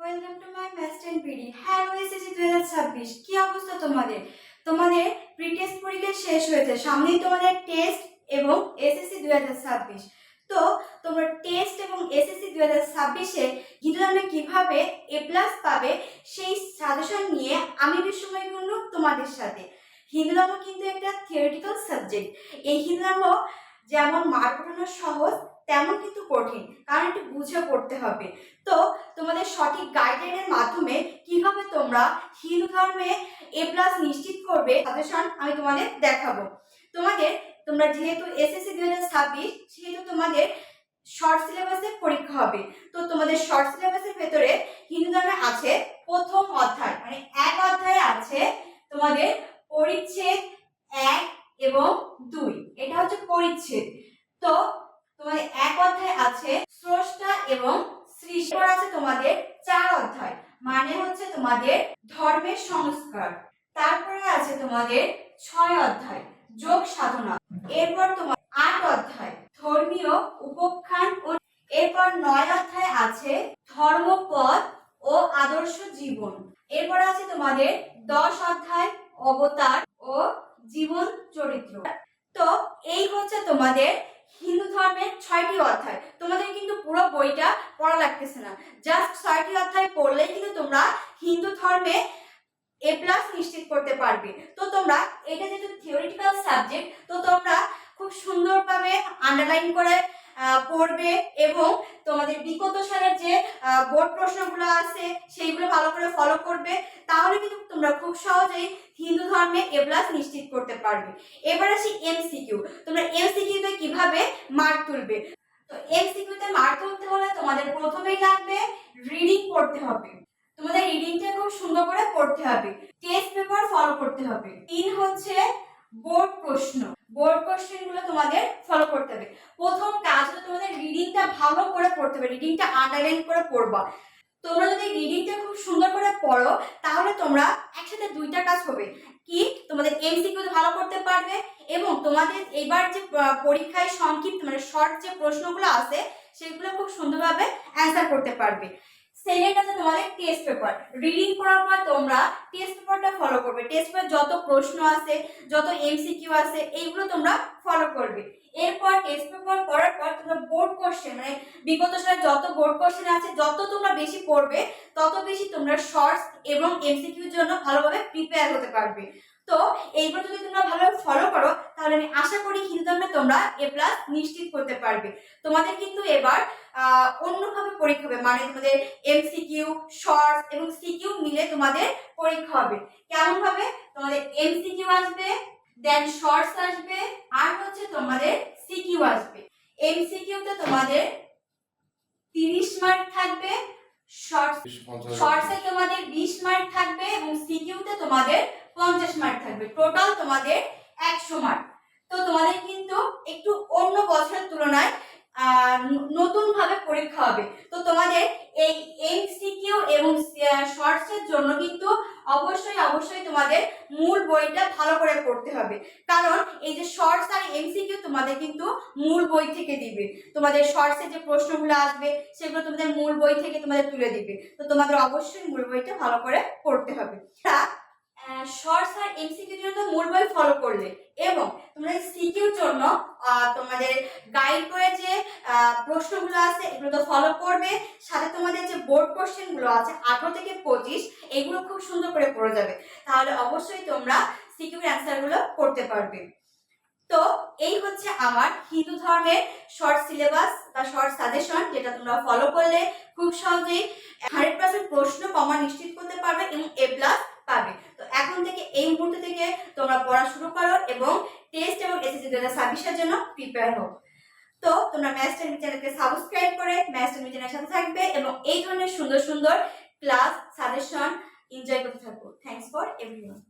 Welcome to my maths and PD hello SSC দুই হাজার ছাব্বিশ কি অবস্থা তোমাদের? তোমাদের প্রি টেস্ট পরীক্ষা শেষ হয়েছে। সামনেই তোমাদের টেস্ট এবং এসএসসি দুই হাজার ছাব্বিশ তো তোমরা টেস্ট এবং এসএসসি দুই হাজার ছাব্বিশে হিন্দুধর্মে কীভাবে এ প্লাস পাবে সেই সাজেশন নিয়ে আমি বিশ্বময় কুণ্ডু তোমাদের সাথে। হিন্দু কিন্তু একটা থিওরিটিক্যাল সাবজেক্ট এই হিন্দু যেমন মার পড়ানো সহজ তেমন কিন্তু কঠিন, কারণ একটু বুঝে পড়তে হবে। তো তোমাদের সঠিক গাইডলাইনের মাধ্যমে কীভাবে তোমরা হিন্দু ধর্মে এ প্লাস নিশ্চিত করবে সাজেশন আমি তোমাদের দেখাবো। তোমাদের, তোমরা যেহেতু এসএসসি দুই হাজার ছাব্বিশ, সেহেতু তোমাদের শর্ট সিলেবাসের পরীক্ষা হবে। তো তোমাদের শর্ট সিলেবাসের ভেতরে হিন্দু ধর্মে আছে প্রথম অধ্যায় মানে এক অধ্যায়ে আছে তোমাদের পরিচ্ছেদ এক এবং দুই। এটা হচ্ছে পরিচ্ছেদ। তো তোমাদের এক অধ্যায় আছে, স্রষ্টা এবং সৃষ্টি। আছে তোমাদের চার অধ্যায় মানে হচ্ছে তোমাদের ধর্মের সংস্কার। তারপরে আছে তোমাদের ছয় অধ্যায়, যোগ সাধনা। এরপর তোমার আট অধ্যায়, ধর্মীয় উপখ্যান ও এরপর নয় অধ্যায় আছে ধর্মপদ ও আদর্শ জীবন। এরপর আছে তোমাদের দশ অধ্যায়, অবতার ও জীবন চরিত্র। তো এই হচ্ছে তোমাদের হিন্দু ধর্মের ছয়টি অধ্যায়। তোমাদের কিন্তু পুরো বইটা পড়া লাগতেছে না। জাস্ট ছয়টি অধ্যায় পড়লেই কিন্তু তোমরা হিন্দু ধর্মে এ প্লাস নিশ্চিত করতে পারবে। তো তোমরা, এটা যেহেতু থিওরিটিক্যাল সাবজেক্ট তো তোমরা খুব সুন্দরভাবে আন্ডারলাইন করে পড়বে এবং তোমাদের বিগত সালের যে বোর্ড প্রশ্নগুলো আছে, সেইগুলো ভালো করে ফলো করবে। তাহলে কিন্তু তোমরা খুব সহজেই হিন্দু ধর্মে এ প্লাস নিশ্চিত করতে পারবে। এবার আসি এমসিকিউ তোমরা এমসিকিউতে কীভাবে মার্ক তুলবে? তো এমসিকিউতে মার্ক তুলতে হলে তোমাদের প্রথমেই লাগবে রিডিং পড়তে হবে। তোমাদের রিডিংটা খুব সুন্দর করে পড়তে হবে। টেস্ট পেপার ফলো করতে হবে। তিন হচ্ছে বোর্ড প্রশ্ন। বোর্ড কোশ্চেনগুলো তোমাদের ফলো করতে হবে। প্রথম কাজ হলো তোমাদের রিডিংটা ভালো করে পড়তে হবে। রিডিংটা আন্ডারলাইন করে পড়বা। তোমরা যদি রিডিংটা খুব সুন্দর করে পড়ো, তাহলে তোমরা একসাথে দুইটা কাজ হবে। কি? তোমাদের এমসিকিউ ভালো করতে পারবে এবং তোমাদের এবার যে পরীক্ষায় সংক্ষিপ্ত মানে শর্ট যে প্রশ্নগুলো আছে, সেগুলো খুব সুন্দরভাবে অ্যান্সার করতে পারবে। সেকেন্ড আছে তোমাদের টেস্ট পেপার রিডিং করার পর তোমরা টেস্ট পেপারটা ফলো করবে। টেস্ট পেপার যত প্রশ্ন আছে, যত এমসিকিউ আছে, এইগুলো তোমরা ফলো করবে। টেস্ট পেপার করার পর তোমরা বোর্ড কোশ্চেন মানে বিগত সালে যত বোর্ড কোশ্চেন আছে, যত তোমরা বেশি পড়বে, তত বেশি তোমরা শর্টস এবং এমসিকিউর জন্য ভালোভাবে প্রিপেয়ার হতে পারবে। তো এইগুলো যদি তোমরা ভালোভাবে ফলো করো, তাহলে আমি আশা করি হিন্দু ধর্মে তোমরা এ প্লাস নিশ্চিত করতে পারবে। তোমাদের কিন্তু এবার অন্যভাবে পরীক্ষা হবে মানে তোমাদের এমসিকিউ শর্টস এবং সিকিউ মিলে তোমাদের পরীক্ষা হবে। কেমন ভাবে তোমাদের এমসিকিউ আসবে দেন শর্টস আসবে আর হচ্ছে তোমাদের সিকিউ আসবে। এমসিকিউতে তোমাদের তিরিশ মার্ক থাকবে শর্টস শর্টসে তোমাদের বিশ মার্ক থাকবে এবং সিকিউতে তোমাদের পঞ্চাশ মার্ক থাকবে। টোটাল তোমাদের একশো মার্ক তো তোমাদের কিন্তু একটু অন্য বছরের তুলনায় নতুন ভাবে পরীক্ষা হবে। তো তোমাদের এই এমসিকিউ এবং শর্টস এর জন্য কিন্তু অবশ্যই অবশ্যই তোমাদের মূল বইটা ভালো করে পড়তে হবে। কারণ এই যে শর্টস আর এমসিকিউ তোমাদের কিন্তু মূল বই থেকে দিবে। তোমাদের শর্টসে যে প্রশ্নগুলো আসবে, সেগুলো তোমাদের মূল বই থেকে তোমাদের তুলে দিবে। তো তোমাদের অবশ্যই মূল বইটা ভালো করে পড়তে হবে। শর্টস আর এমসিকিউর জন্য মূল বই ফলো করলে এবং তোমরা সিকিউর জন্য তোমাদের গাইড করে যে প্রশ্নগুলো আছে, এগুলো তো ফলো করবে। সাথে তোমাদের যে বোর্ড কোশ্চেনগুলো আছে, আঠারো থেকে পঁচিশ, এগুলো খুব সুন্দর করে পড়ে যাবে। তাহলে অবশ্যই তোমরা সিকিউর অ্যান্সারগুলো করতে পারবে। তো এই হচ্ছে আমার হিন্দু ধর্মের শর্ট সিলেবাস বা শর্ট সাজেশন যেটা তোমরা ফলো করলে খুব সহজেই হান্ড্রেড পার্সেন্ট প্রশ্ন কমা নিশ্চিত করতে পারবে এবং এ প্লাস পাবে তো এখন থেকে এই মুহূর্ত থেকে তোমরা পড়া শুরু করো এবং টেস্ট এবং এসএসসি দু হাজার জন্য প্রিপেয়ার হও। তো তোমরা ম্যাথ টাইম চ্যানেলকে সাবস্ক্রাইব করে ম্যাথ টাইম চ্যানেলের সাথে থাকবে এবং এই ধরনের সুন্দর সুন্দর ক্লাস সাজেশন এনজয় করতে থাকব থ্যাংকস ফর এভরিওয়ান